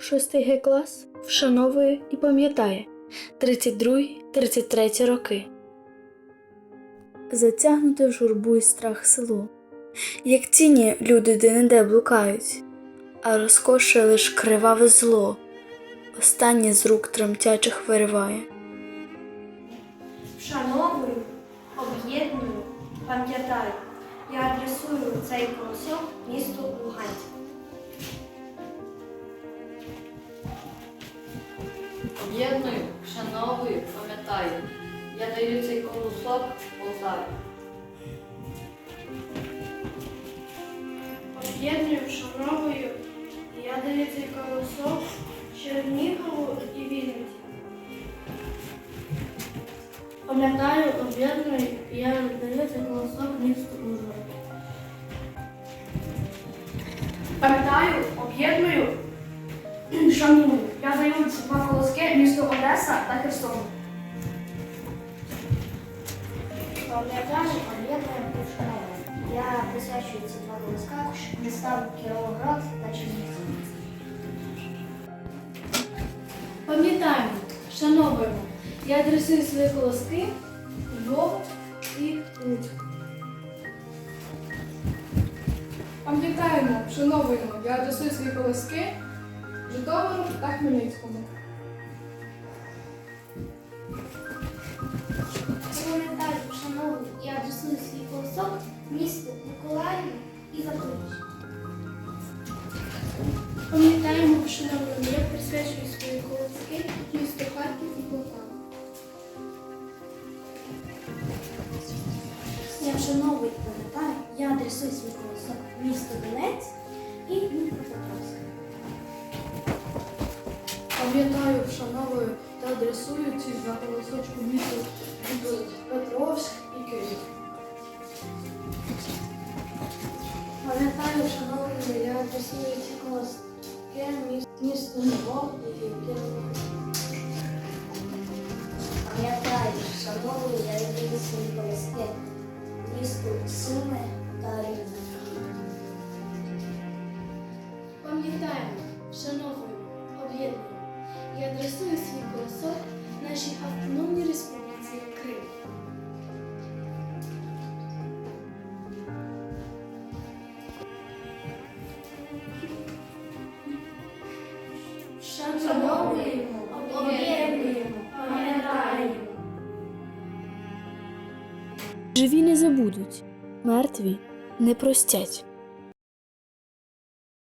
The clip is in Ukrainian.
6 Г клас вшановує і пам'ятає 32-33 роки. Затягнуте в журбу і страх село, як тіні люди де-не-де блукають, а розкошує лиш криваве зло, останнє з рук тремтячих вириває. Вшановую, об'єдную, пам'ятаю, я адресую цей колосок місту Луганськ. Об'єдную, вшановую, пам'ятаю. Я даю цей колосок Полтаві. Об'єдную, вшановую, я даю цей колосок Чернігову і Вінниці. Пам'ятаю, об'єдную, я даю цей колосок місту Ужгород. Пам'ятаю, шаную. Я даю ці два колоски місто Одеса та Херсон. Я присвячую ці два колоска містам Кіровоград та Чернігів. Пам'ятаємо, шановуємо, я адресую свої колоски Львов і Луцьк. Пам'ятаємо, вшановуємо, я адресую свої колоски Житомиру та Хмельницькому. Пам'ятаю, шановні, я адресую свій колосок місту Миколаїв і Запоріжжя. Пам'ятаємо, шановні, я присвячую свої колоски місту Харків і Полтава. Я вшановую, пам'ятаю, я адресую свій колосок місту Пам'ятаю, вшановую та адресую ці два колосочки місту Петровськ і Київ. Пам'ятаю, шановні, я адресую ці колоски місту Львов і Кіровоград. Пам'ятаю, шановні, я свої колоски місту Суми та Рівне. Шановуємо, об'єднуємо, я адресую свій колосок нашій автономній республіці Крим. Шановуємо, об'єднуємо, пам'ятаємо. Живі не забудуть, мертві не простять.